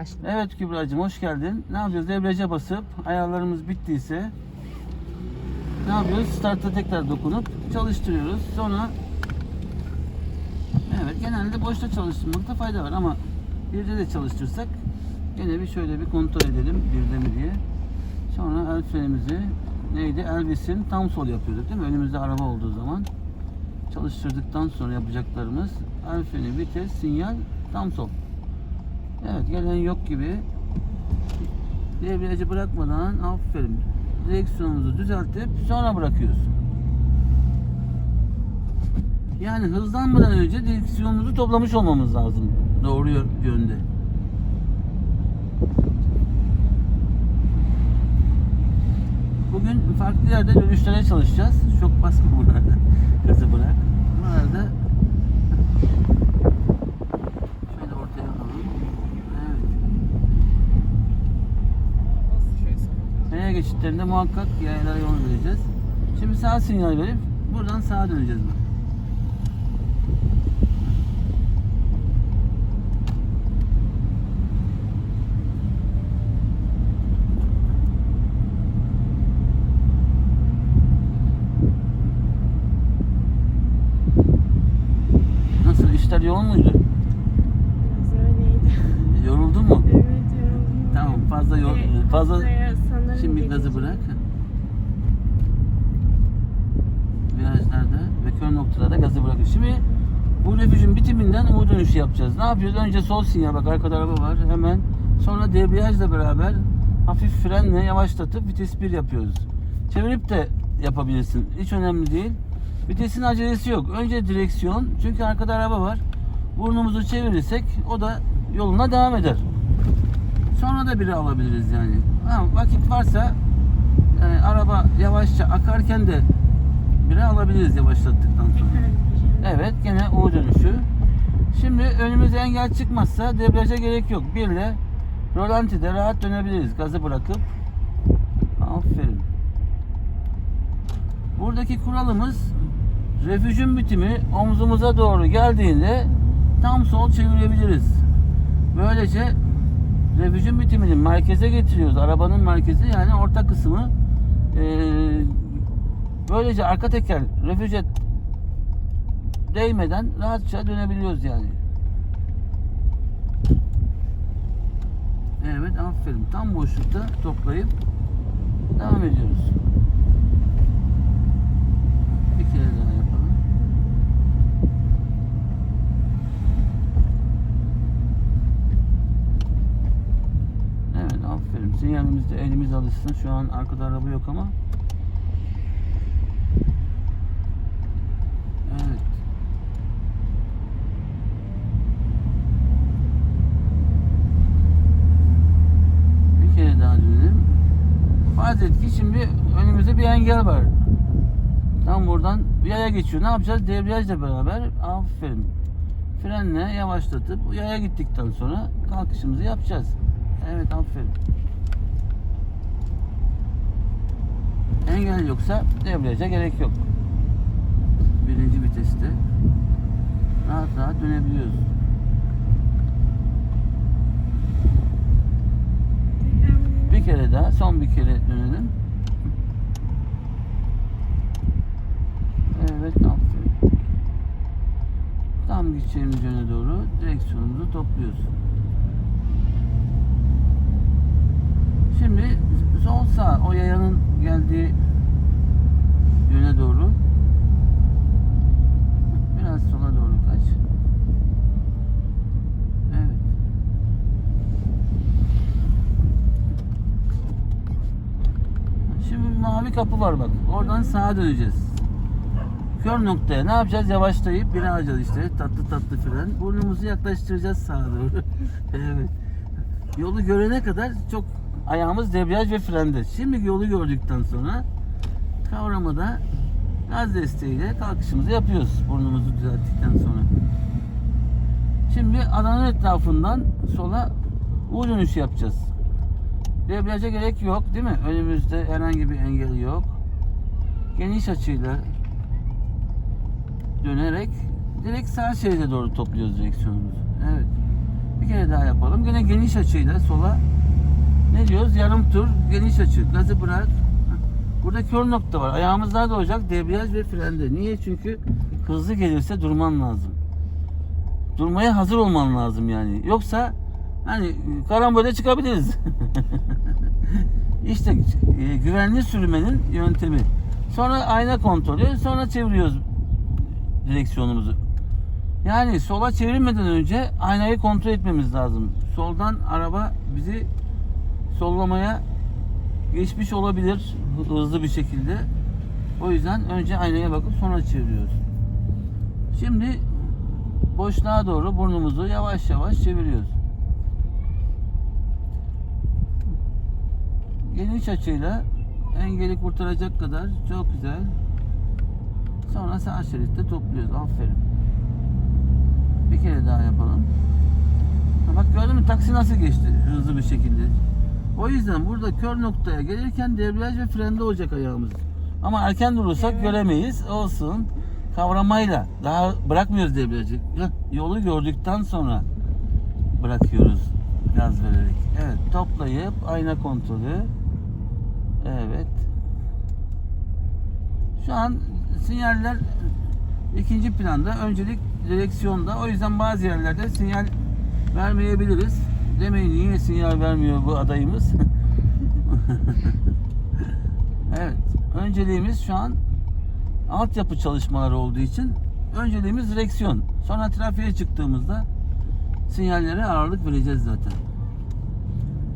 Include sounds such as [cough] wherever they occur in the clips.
başladı. Evet Kübra'cığım hoş geldin. Ne yapıyoruz? Debriyaja basıp ayarlarımız bittiyse ne yapıyoruz? Start'a tekrar dokunup çalıştırıyoruz. Sonra evet genelde boşta çalıştırmakta fayda var ama birde de çalıştırsak gene bir şöyle bir kontrol edelim birde mi diye. Sonra el frenimizi neydi? Elvis'in tam sol yapıyorduk değil mi? Önümüzde araba olduğu zaman çalıştırdıktan sonra yapacaklarımız el freni, vites, sinyal, tam sol. Evet gelen yok gibi. Debriyajı bırakmadan aferin. Direksiyonumuzu düzeltip sonra bırakıyoruz. Yani hızlanmadan önce direksiyonumuzu toplamış olmamız lazım. Doğru yö- yönde. Bugün farklı yerde dönüşlere çalışacağız. Çok basma burada. Gazı [laughs] bırak. Buralarda Şöyle ortaya alalım. Evet. Yaya geçitlerinde muhakkak yayalara yol vereceğiz. Şimdi sağ sinyal verip buradan sağa döneceğiz bak. Nasıl işler yoğun muydu? Biraz öyleydi. Yoruldun mu? Evet yoruldum. Tamam fazla yol Ve fazla haftaya sanırım şimdi gazı geleceğim. bırak. Virajlarda ve kör noktalarda gazı bırak. Şimdi bu refüjün bitiminden U dönüşü yapacağız. Ne yapıyoruz? Önce sol sinyal bak arkada araba var hemen. Sonra debriyajla beraber hafif frenle yavaşlatıp vites 1 yapıyoruz. Çevirip de yapabilirsin. Hiç önemli değil. Vitesin acelesi yok. Önce direksiyon. Çünkü arkada araba var. Burnumuzu çevirirsek o da yoluna devam eder. Sonra da biri alabiliriz yani. Ha, vakit varsa yani araba yavaşça akarken de biri alabiliriz yavaşlattıktan sonra. Evet gene U dönüşü. Şimdi önümüze engel çıkmazsa debriyaja gerek yok. Birle rolantide rahat dönebiliriz. Gazı bırakıp. Aferin. Buradaki kuralımız refüjün bitimi omzumuza doğru geldiğinde tam sol çevirebiliriz. Böylece refüjün bitimini merkeze getiriyoruz. Arabanın merkezi yani orta kısmı. Ee, böylece arka teker refüje değmeden rahatça dönebiliyoruz yani. Evet aferin. Tam boşlukta toplayıp devam ediyoruz. Bir kere daha yapalım. Evet aferin. Elimiz alışsın. Şu an arkada araba yok ama. Evet. Bir kere daha dönelim. Farz et ki şimdi önümüzde bir engel var. Tam buradan bir yaya geçiyor. Ne yapacağız? Debriyajla beraber aferin. Frenle yavaşlatıp yaya gittikten sonra kalkışımızı yapacağız. Evet aferin. Engel yoksa debriyaja gerek yok. Birinci viteste rahat rahat dönebiliyoruz. Bir kere daha, son bir kere dönelim. Evet, aferin. Tam gideceğimiz yöne doğru direksiyonumuzu topluyoruz. Şimdi sol sağ o yayanın geldiği yöne doğru biraz sola doğru kaç. Evet. Şimdi mavi kapı var bak. Oradan sağa döneceğiz. Kör noktaya ne yapacağız? Yavaşlayıp bir işte. Tatlı tatlı fren. Burnumuzu yaklaştıracağız sağa doğru. [laughs] evet. Yolu görene kadar çok ayağımız debriyaj ve frende. Şimdi yolu gördükten sonra kavramada gaz desteğiyle kalkışımızı yapıyoruz. Burnumuzu düzelttikten sonra. Şimdi adanın etrafından sola U dönüşü yapacağız. Debriyaja gerek yok değil mi? Önümüzde herhangi bir engel yok. Geniş açıyla dönerek direkt sağ şeride doğru topluyoruz direksiyonumuzu. Evet. Bir kere daha yapalım. Gene geniş açıyla sola ne diyoruz? Yarım tur geniş açı. Gazı bırak. Burada kör nokta var. Ayağımız nerede olacak? Debriyaj ve frende. Niye? Çünkü hızlı gelirse durman lazım. Durmaya hazır olman lazım yani. Yoksa hani karambole çıkabiliriz. [laughs] işte e, güvenli sürmenin yöntemi. Sonra ayna kontrolü, sonra çeviriyoruz direksiyonumuzu. Yani sola çevirmeden önce aynayı kontrol etmemiz lazım. Soldan araba bizi sollamaya geçmiş olabilir hızlı bir şekilde. O yüzden önce aynaya bakıp sonra çeviriyoruz. Şimdi boşluğa doğru burnumuzu yavaş yavaş çeviriyoruz. Geniş açıyla engeli kurtaracak kadar çok güzel. Sonra sağ şeritte topluyoruz. Aferin. Bir kere daha yapalım. Bak gördün mü taksi nasıl geçti hızlı bir şekilde. O yüzden burada kör noktaya gelirken debriyaj ve frende olacak ayağımız. Ama erken durursak Evet. göremeyiz. Olsun. Kavramayla. Daha bırakmıyoruz debriyajı. Yolu gördükten sonra bırakıyoruz gaz vererek. Evet toplayıp ayna kontrolü. Evet. Şu an sinyaller ikinci planda. Öncelik direksiyonda. O yüzden bazı yerlerde sinyal vermeyebiliriz. Demeyin niye sinyal vermiyor bu adayımız. [laughs] evet. Önceliğimiz şu an altyapı çalışmaları olduğu için önceliğimiz direksiyon. Sonra trafiğe çıktığımızda sinyallere ağırlık vereceğiz zaten.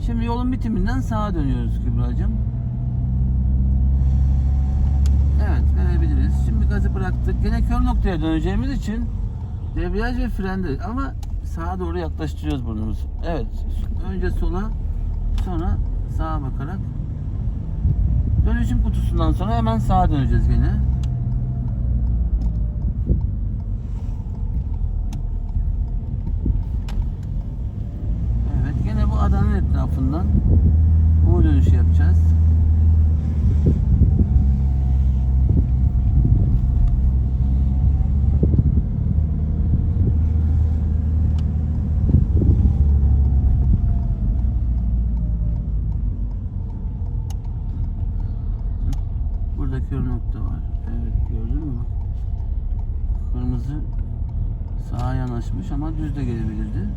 Şimdi yolun bitiminden sağa dönüyoruz Kübra'cığım. Evet verebiliriz. Şimdi gazı bıraktık. Gene kör noktaya döneceğimiz için debriyaj ve frende ama sağa doğru yaklaştırıyoruz burnumuzu. Evet. Önce sola sonra sağa bakarak dönüşüm kutusundan sonra hemen sağa döneceğiz gene. Evet gene bu adanın etrafından bu dönüşü yapacağız. Burada kör nokta var. Evet gördün mü? bak. Kırmızı yanaşmış ama düz de gelebilirdi.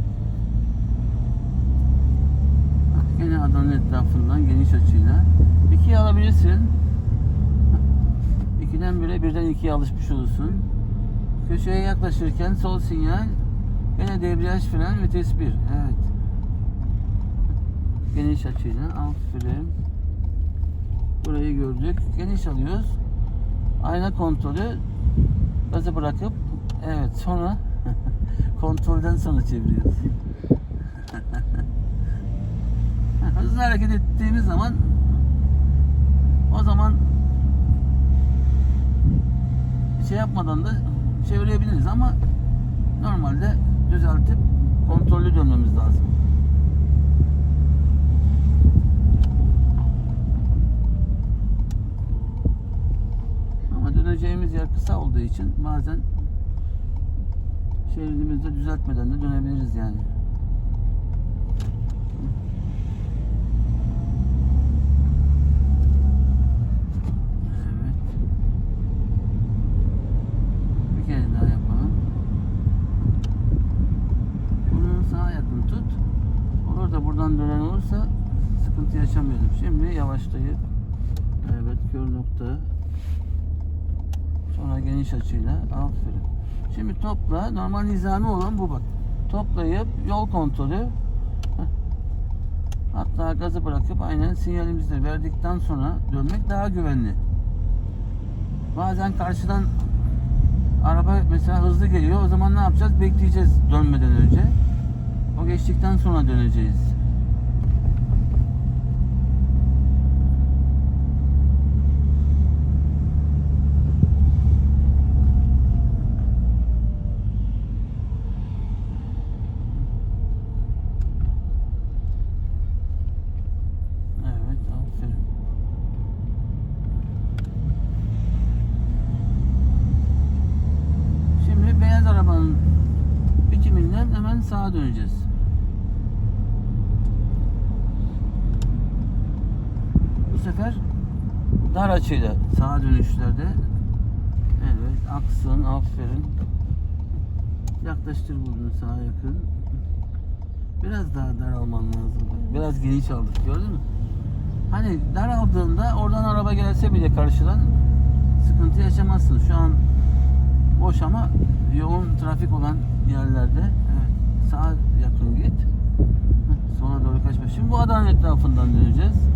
Bak gene adanın etrafından geniş açıyla. İkiye alabilirsin. İkiden bire birden ikiye alışmış olursun. Köşeye yaklaşırken sol sinyal. Gene debriyaj fren vites 1. Evet. Geniş açıyla aferin. Burayı gördük. Geniş alıyoruz. Ayna kontrolü. Gazı bırakıp evet sonra [laughs] kontrolden sonra çeviriyoruz. [laughs] Hızlı hareket ettiğimiz zaman o zaman şey yapmadan da çevirebiliriz ama normalde düzeltip kontrollü dönmemiz lazım. Ama döneceğimiz yer kısa olduğu için bazen şeridimizde düzeltmeden de dönebiliriz yani. Yaşamayalım. Şimdi yavaşlayıp evet kör nokta Sonra geniş açıyla aferin. Şimdi topla normal nizami olan bu bak. Toplayıp yol kontrolü hatta gazı bırakıp aynen sinyalimizi verdikten sonra dönmek daha güvenli. Bazen karşıdan araba mesela hızlı geliyor. O zaman ne yapacağız? Bekleyeceğiz dönmeden önce. O geçtikten sonra döneceğiz. Evet, aferin. Şimdi beyaz arabanın bitiminden hemen sağa döneceğiz. sefer dar açıyla sağa dönüşlerde evet aksın aferin yaklaştır bunu sağa yakın. Biraz daha dar alman lazım. Biraz geniş aldık gördün mü? Hani dar aldığında oradan araba gelse bile karşıdan sıkıntı yaşamazsın. Şu an boş ama yoğun trafik olan yerlerde evet, sağa yakın git. Sola doğru kaçma. Şimdi bu adanın etrafından döneceğiz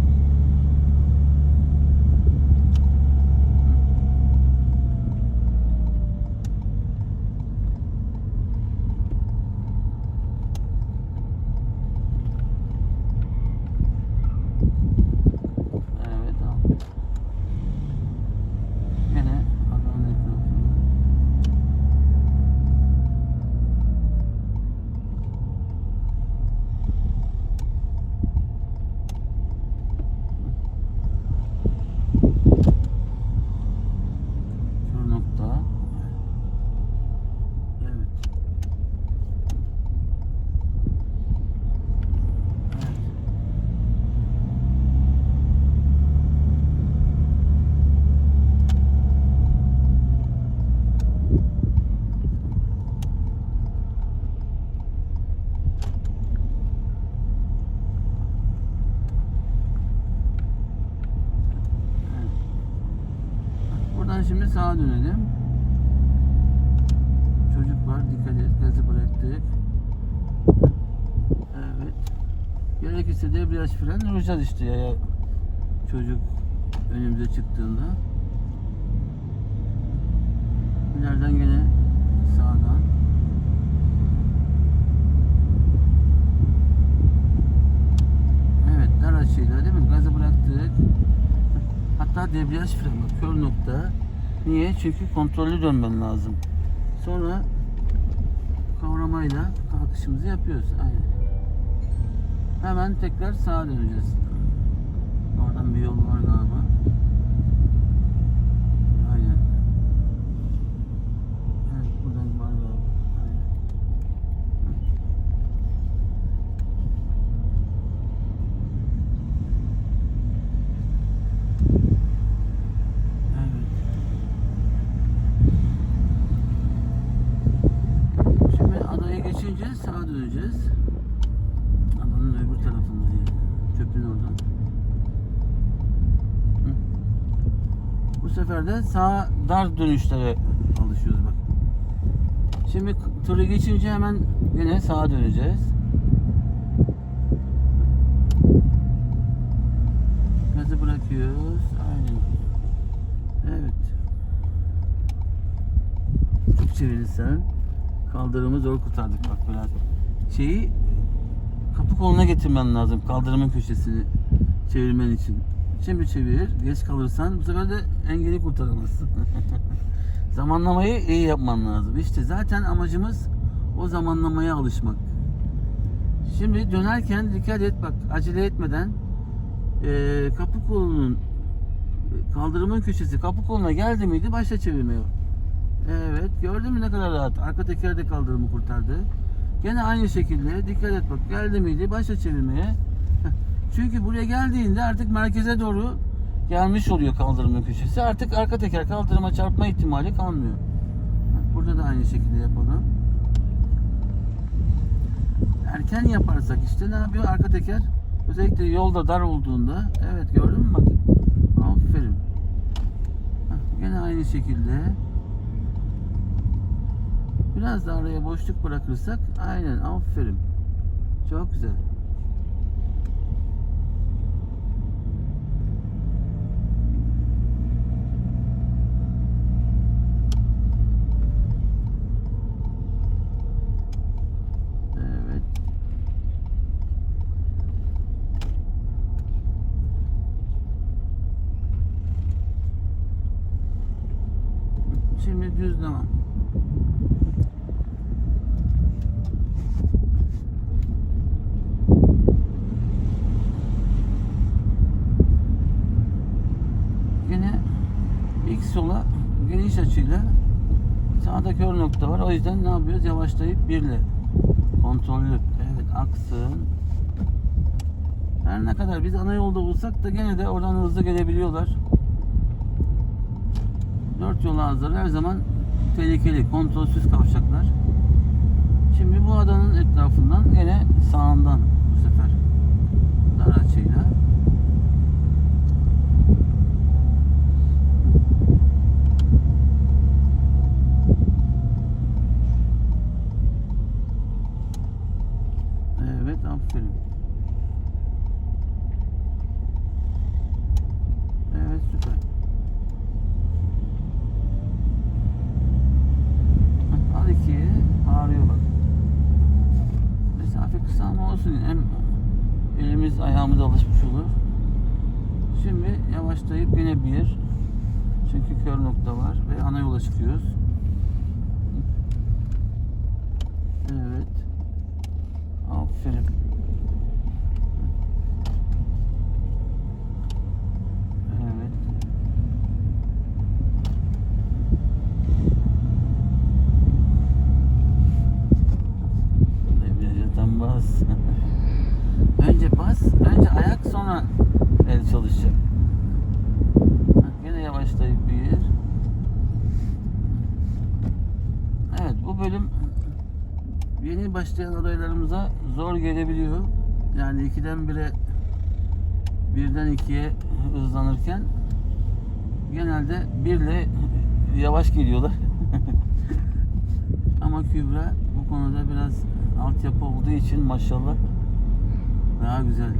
Evet abi. Yine adanın etrafında. Şu nokta. Evet. Evet. Buradan şimdi sağa dönelim. Çocuk var dikkat et gazı bıraktık. Evet. Debriyaj fren vuracağız işte ya çocuk önümüze çıktığında. İleriden gene sağdan. Evet dar açıyla değil mi? Gazı bıraktık. Hatta debriyaj freni kör nokta. Niye? Çünkü kontrollü dönmen lazım. Sonra kavramayla kalkışımızı yapıyoruz. Aynen. Hemen tekrar sağa döneceğiz. Oradan bir yol var galiba. Aynen. Evet buradan var galiba. Aynen. Evet. Şimdi adaya geçince sağa döneceğiz. Adanın öbür tarafında yani. Çöpün oradan. Hı. Bu sefer de dar dönüşlere alışıyoruz bak. Şimdi turu geçince hemen yine sağa döneceğiz. Gazı bırakıyoruz. Aynen. Evet. Çok çevirirsen kaldırımı zor kurtardık bak biraz. Şeyi kapı koluna getirmen lazım kaldırımın köşesini çevirmen için. Şimdi çevir. Geç kalırsan bu sefer de engeli kurtaramazsın. [laughs] Zamanlamayı iyi yapman lazım. İşte zaten amacımız o zamanlamaya alışmak. Şimdi dönerken dikkat et bak acele etmeden eee kapı kolunun kaldırımın köşesi kapı koluna geldi miydi başla çevirmeye. Evet gördün mü ne kadar rahat. Arka teker de kaldırımı kurtardı. Gene aynı şekilde dikkat et bak geldi miydi başla çevirmeye. Çünkü buraya geldiğinde artık merkeze doğru gelmiş oluyor kaldırımın köşesi. Artık arka teker kaldırıma çarpma ihtimali kalmıyor. Burada da aynı şekilde yapalım. Erken yaparsak işte ne yapıyor arka teker? Özellikle yolda dar olduğunda evet gördün mü bak. Aferin. Gene aynı şekilde. Biraz da araya boşluk bırakırsak aynen aferin. Çok güzel. Evet. Şimdi düz devam. Yine ilk sola geniş açıyla sağda kör yüzden ne yapıyoruz? Yavaşlayıp birle kontrollü. Evet aksın. Her ne kadar biz ana yolda olsak da gene de oradan hızlı gelebiliyorlar. Dört yol ağızları her zaman tehlikeli, kontrolsüz kavşaklar. Şimdi bu adanın etrafından gene sağından bu sefer dar açıyla. Evet aferin. Evet süper. Hah, Al ikiye ağrıyor bak. Mesafe kısa ama olsun. Hem elimiz ayağımız alışmış olur. Şimdi yavaşlayıp yine bir. Çünkü kör nokta var ve ana yola çıkıyoruz. Evet. Aferin. Evet. Debriyaja tam bas. önce bas, önce ayak sonra el çalışacak. Hah, Yine yavaşlayıp bir. Evet bu bölüm yeni başlayan adaylarımıza zor gelebiliyor. Yani ikiden bire birden ikiye hızlanırken genelde birle yavaş geliyorlar. [laughs] Ama Kübra bu konuda biraz altyapı olduğu için maşallah daha güzel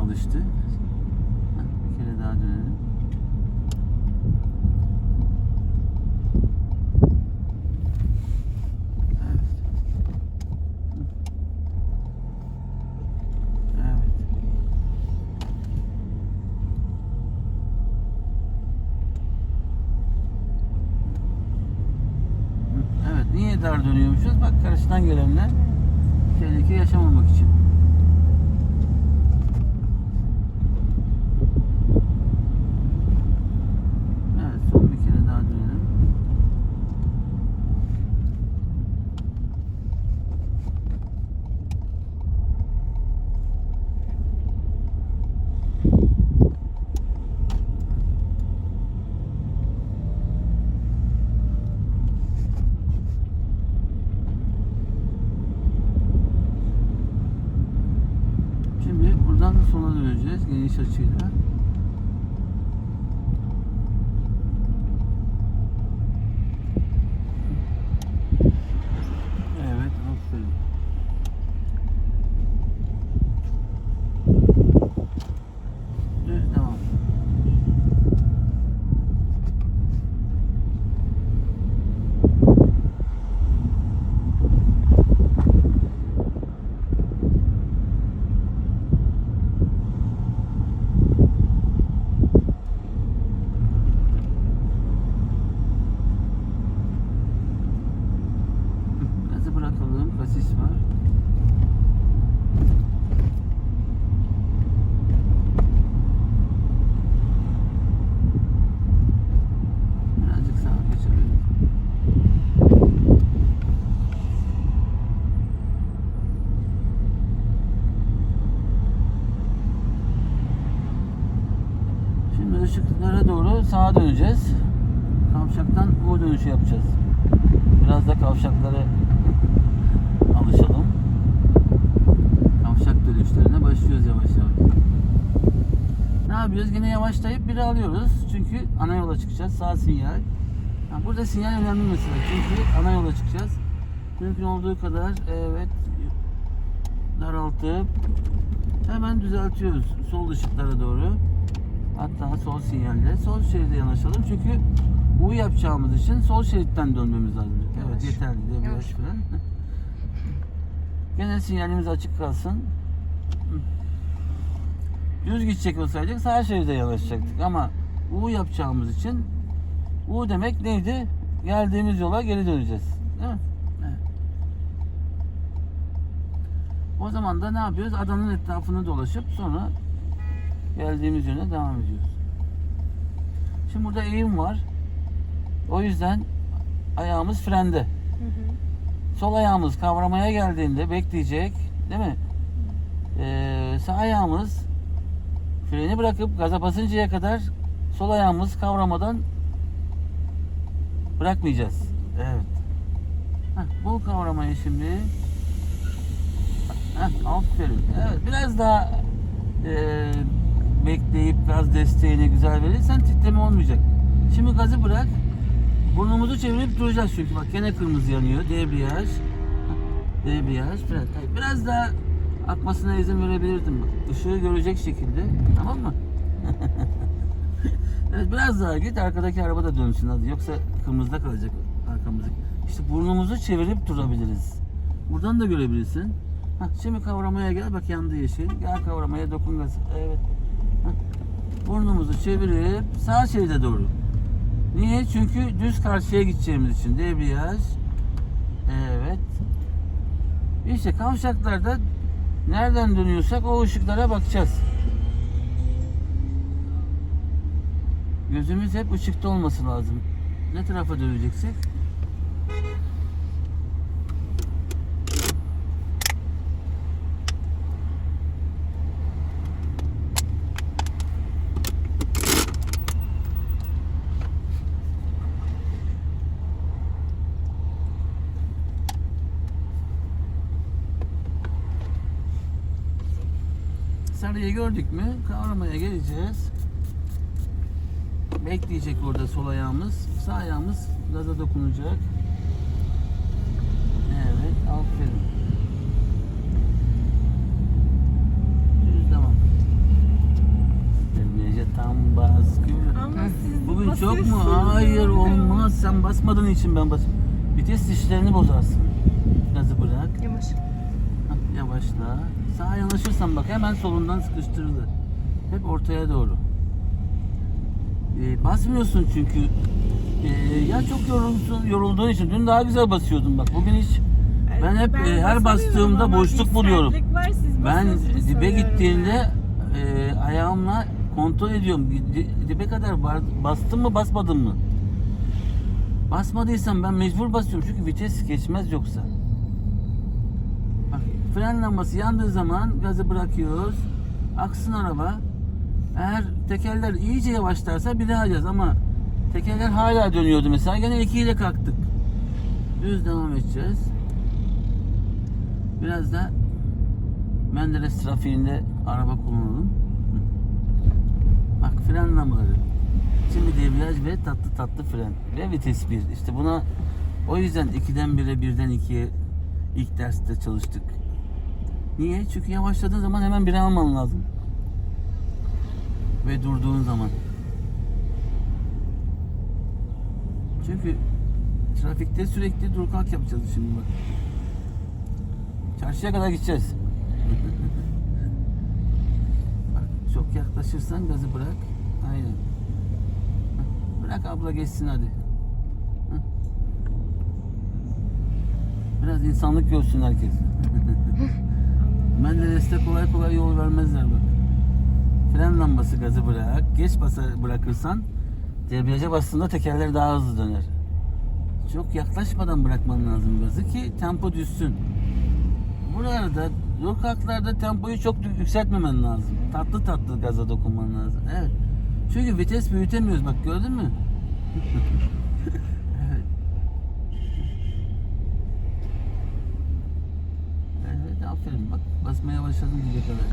alıştı. Bir kere daha dönelim. Evet. Evet. Evet, niye dar dönüyormuşuz? Bak karşıdan gelenler tehlike yaşamamak için. Geniş açıyla. Sağa döneceğiz. Kavşaktan U dönüşü yapacağız. Biraz da kavşaklara alışalım. Kavşak dönüşlerine başlıyoruz yavaş yavaş. Ne yapıyoruz? Yine yavaşlayıp biri alıyoruz. Çünkü ana yola çıkacağız. Sağ sinyal. Ha, burada sinyal önemli mesela. Çünkü ana yola çıkacağız. Mümkün olduğu kadar evet daraltıp hemen düzeltiyoruz sol ışıklara doğru. Hatta sol sinyalle sol şeride yanaşalım. Çünkü U yapacağımız için sol şeritten dönmemiz lazım. Evet Yavaş. yeterli. Debriyaj Yavaş. fren. Gene sinyalimiz açık kalsın. Düz gidecek olsaydık sağ şeride yanaşacaktık ama U yapacağımız için U demek neydi? Geldiğimiz yola geri döneceğiz. Değil mi? Evet. O zaman da ne yapıyoruz? Adanın etrafını dolaşıp sonra geldiğimiz yöne devam ediyoruz. Şimdi burada eğim var. O yüzden ayağımız frende. Hı hı. Sol ayağımız kavramaya geldiğinde bekleyecek. Değil mi? Ee, sağ ayağımız freni bırakıp gaza basıncaya kadar sol ayağımız kavramadan bırakmayacağız. Evet. Heh, bul kavramayı şimdi. Heh, aferin. Evet, biraz daha e, bekleyip gaz desteğini güzel verirsen titreme olmayacak. Şimdi gazı bırak. Burnumuzu çevirip duracağız çünkü bak gene kırmızı yanıyor. Debriyaj. Debriyaj. Evet, Biraz daha akmasına izin verebilirdim bak. Görecek şekilde. Tamam mı? [laughs] evet biraz daha git arkadaki araba da dönsün hadi. Yoksa kırmızıda kalacak arkamızdaki. İşte burnumuzu çevirip durabiliriz. Buradan da görebilirsin. Hah, şimdi kavramaya gel bak yandı yeşil. Gel kavramaya dokun gaz. Evet. Burnumuzu çevirip sağ şeride doğru. Niye? Çünkü düz karşıya gideceğimiz için debriyaj. Evet. İşte kavşaklarda nereden dönüyorsak o ışıklara bakacağız. Gözümüz hep ışıkta olması lazım. Ne tarafa döneceksek? Gördük mü kavramaya geleceğiz. Bekleyecek orada sol ayağımız. Sağ ayağımız gaza dokunacak. Evet aferin. Düz devam. Devrece tam baskı. Ama siz Bugün çok mu? Hayır olmaz. Sen basmadığın için ben bas. Vites dişlerini bozarsın. Gazı bırak. Yavaş. Yavaşla. Sağa yanaşırsan bak hemen solundan sıkıştırılır. Hep ortaya doğru. Ee, basmıyorsun çünkü. Ee, ya çok yorulsun, yorulduğun için. Dün daha güzel basıyordun bak. Bugün hiç. Ben hep, e, her bastığımda boşluk buluyorum. Var, Ben dibe gittiğinde e, ayağımla kontrol ediyorum. Di- Dibe kadar ba- bastım mı basmadım mı? Basmadıysam ben mecbur basıyorum çünkü vites geçmez yoksa. Fren lambası yandığı zaman gazı bırakıyoruz. Aksın araba. Eğer tekerler iyice yavaşlarsa bir daha yaz ama tekerler hala dönüyordu mesela. Gene 2 ile kalktık. Düz devam edeceğiz. Biraz da Menderes trafiğinde araba kullanalım. Bak fren lambaları. Şimdi debriyaj ve tatlı tatlı fren ve vites 1. İşte buna o yüzden 2'den 1'e 1'den 2'ye ilk derste çalıştık. Niye? Çünkü yavaşladığın zaman hemen 1'e alman lazım. Ve durduğun zaman. Çünkü trafikte sürekli dur kalk yapacağız şimdi bak. Çarşıya kadar gideceğiz. [laughs] Bak çok yaklaşırsan gazı bırak. Aynen. Bırak abla geçsin hadi. Biraz insanlık görsün herkes. [laughs] Menderes'te kolay kolay yol vermezler bak. Fren lambası gazı bırak. Geç basa bırakırsan debriyaja bastığında tekerler daha hızlı döner. Çok yaklaşmadan bırakman lazım gazı ki tempo düşsün. Buralarda sokaklarda tempoyu çok yükseltmemen lazım. Tatlı tatlı gaza dokunman lazım. Evet. Çünkü vites büyütemiyoruz bak gördün mü? [laughs] evet. Evet aferin bak basmaya başladın diye kadar.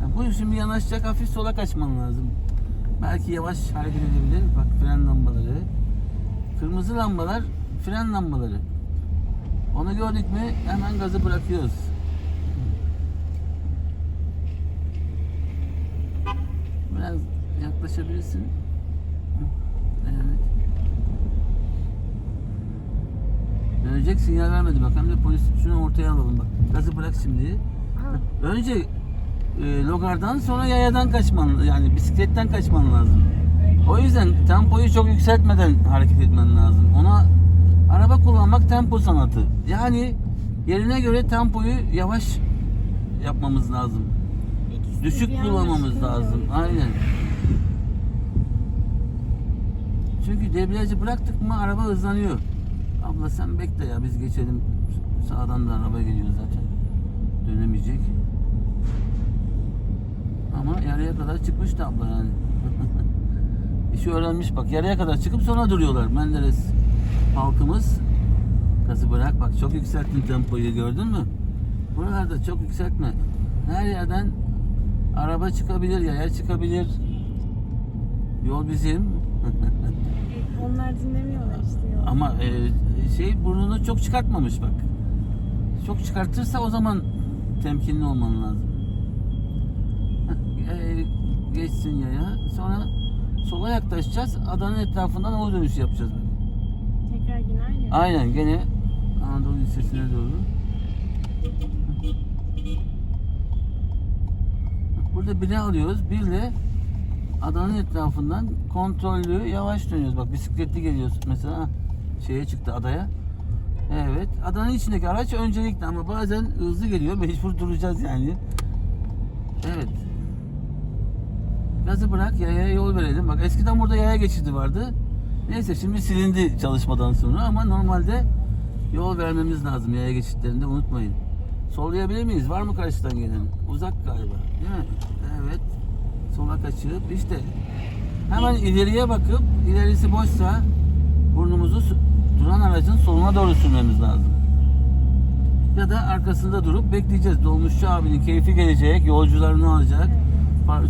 Ya bu şimdi yanaşacak hafif sola kaçman lazım. Belki yavaş hareket edebilir. Bak fren lambaları. Kırmızı lambalar fren lambaları. Onu gördük mü hemen gazı bırakıyoruz. Biraz yaklaşabilirsin. Evet. Dönecek sinyal vermedi bak hem de polis şunu ortaya alalım bak. Gazı bırak şimdi. Ha. Önce e, logardan sonra yayadan kaçman yani bisikletten kaçman lazım. O yüzden tempoyu çok yükseltmeden hareket etmen lazım. Ona araba kullanmak tempo sanatı. Yani yerine göre tempoyu yavaş yapmamız lazım. İkisi Düşük kullanmamız lazım. Aynen. Çünkü debriyajı bıraktık mı araba hızlanıyor. Abla sen bekle ya biz geçelim. Sağdan da araba geliyor zaten. Dönemeyecek. yarıya kadar çıkmıştı abla yani. [laughs] İşi öğrenmiş bak yarıya kadar çıkıp sonra duruyorlar Menderes halkımız. Gazı bırak bak çok yükselttin tempoyu gördün mü? Buralarda çok yükseltme. Her yerden araba çıkabilir, yaya çıkabilir. Yol bizim. [laughs] Onlar dinlemiyorlar işte. yolu. Ama e, şey burnunu çok çıkartmamış bak. Çok çıkartırsa o zaman temkinli olman lazım. E, geçsin yaya. Sonra sola yaklaşacağız. Adanın etrafından o dönüş yapacağız. Tekrar yine aynı. Aynen gene Anadolu Lisesi'ne doğru. Burada bile alıyoruz. Bir de adanın etrafından kontrollü yavaş dönüyoruz. Bak bisikletli geliyoruz mesela şeye çıktı adaya. Evet. Adanın içindeki araç öncelikli ama bazen hızlı geliyor. Mecbur duracağız yani. Evet. Gazı bırak yaya yol verelim. Bak eskiden burada yaya geçidi vardı. Neyse şimdi silindi çalışmadan sonra ama normalde yol vermemiz lazım yaya geçitlerinde unutmayın. Sollayabilir miyiz? Var mı karşıdan gelen? Uzak galiba. Değil mi? Evet. Sola kaçıp işte hemen ileriye bakıp ilerisi boşsa burnumuzu duran aracın soluna doğru sürmemiz lazım. Ya da arkasında durup bekleyeceğiz. Dolmuşçu abinin keyfi gelecek, yolcularını alacak,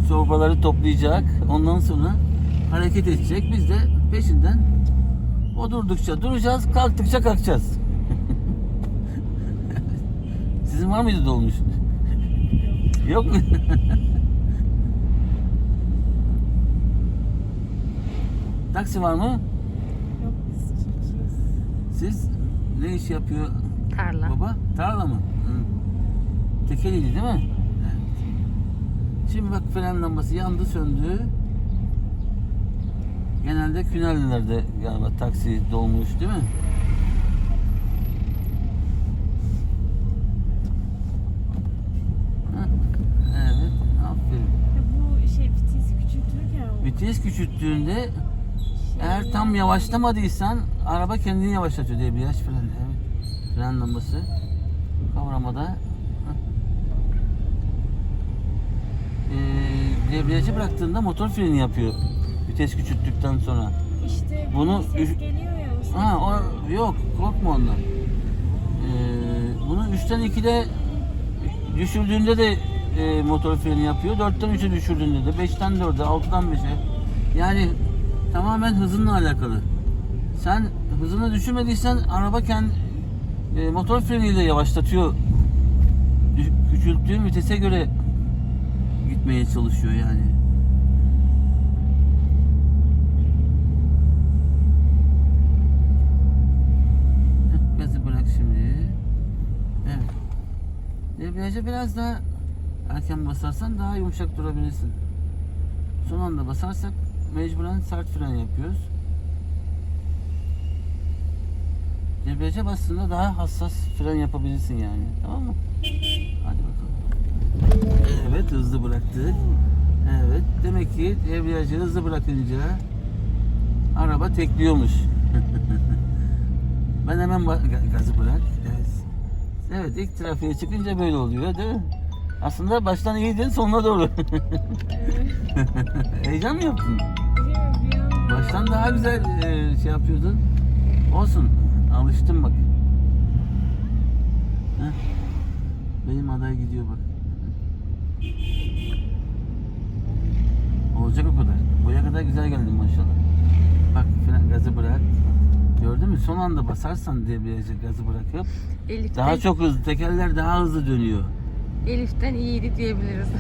çorbaları toplayacak. Ondan sonra hareket edecek. Biz de peşinden o durdukça duracağız, kalktıkça kalkacağız. [laughs] Sizin var mıydı dolmuş? [laughs] Yok mu? [laughs] Taksi var mı? Yok biz çiftçiyiz. Siz ne iş yapıyor Tarla. baba? Tarla mı? Hı. Tekeliydi değil mi? Evet. Şimdi bak fren lambası yandı söndü. Genelde Künellilerde galiba taksi dolmuş değil mi? Evet, aferin. Ya bu şey vitesi küçültürken o Vites küçülttüğünde eğer tam yavaşlamadıysan araba kendini yavaşlatıyor debriyaj fren. Evet. Fren lambası kavramada. Ee, debriyajı bıraktığında motor freni yapıyor. Vites küçülttükten sonra. işte Bunu bunu ses üç- geliyor ya o ses. Ha o yok korkma ondan. Ee, bunu 3'ten 2'de düşürdüğünde de e, motor freni yapıyor. 4'ten 3'e düşürdüğünde de 5'ten 4'e 6'dan 5'e. Yani tamamen hızınla alakalı. Sen hızını düşürmediysen araba kendi e, motor freniyle yavaşlatıyor. Küçülttüğün vitese göre gitmeye çalışıyor yani. Gazı bırak şimdi. Evet. Debriyaja biraz daha erken basarsan daha yumuşak durabilirsin. Son anda basarsak mecburen sert fren yapıyoruz. Debriyaja bastığında daha hassas fren yapabilirsin yani. Tamam mı? Hadi bakalım. Evet hızlı bıraktık. Evet demek ki debriyajı hızlı bırakınca araba tekliyormuş. [laughs] Ben hemen gazı bırak. Evet. Evet ilk trafiğe çıkınca böyle oluyor değil mi? Aslında baştan iyiydin sonuna doğru. [laughs] Heyecan mı yaptın? Baştan daha güzel e, şey yapıyordun. Olsun. Alıştım bak. Heh. Benim aday gidiyor bak. Olacak o kadar. Buraya kadar güzel geldin maşallah. Bak fren gazı bırak. Gördün mü? Son anda basarsan debriyajı gazı bırakıp Elif'ten, daha çok hızlı, tekerler daha hızlı dönüyor. Elif'ten iyiydi diyebiliriz. [laughs]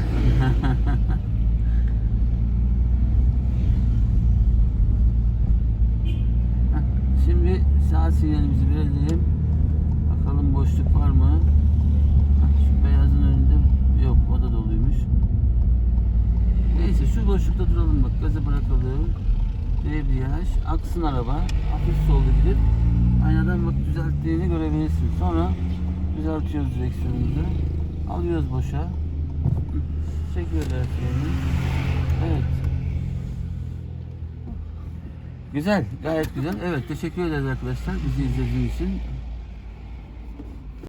Heh, Şimdi sağ sinyalimizi verelim. Bakalım boşluk var mı? Şu beyazın önünde yok o da doluymuş. Neyse şu boşlukta duralım bak gazı bırakalım. Debriyaj, aksın araba. Hafif solda gidip aynadan bak düzelttiğini görebilirsin. Sonra düzeltiyoruz direksiyonumuzu. Alıyoruz boşa. Çekiyoruz freni. Evet. Güzel, gayet güzel. Evet, teşekkür ederiz arkadaşlar bizi izlediğiniz için.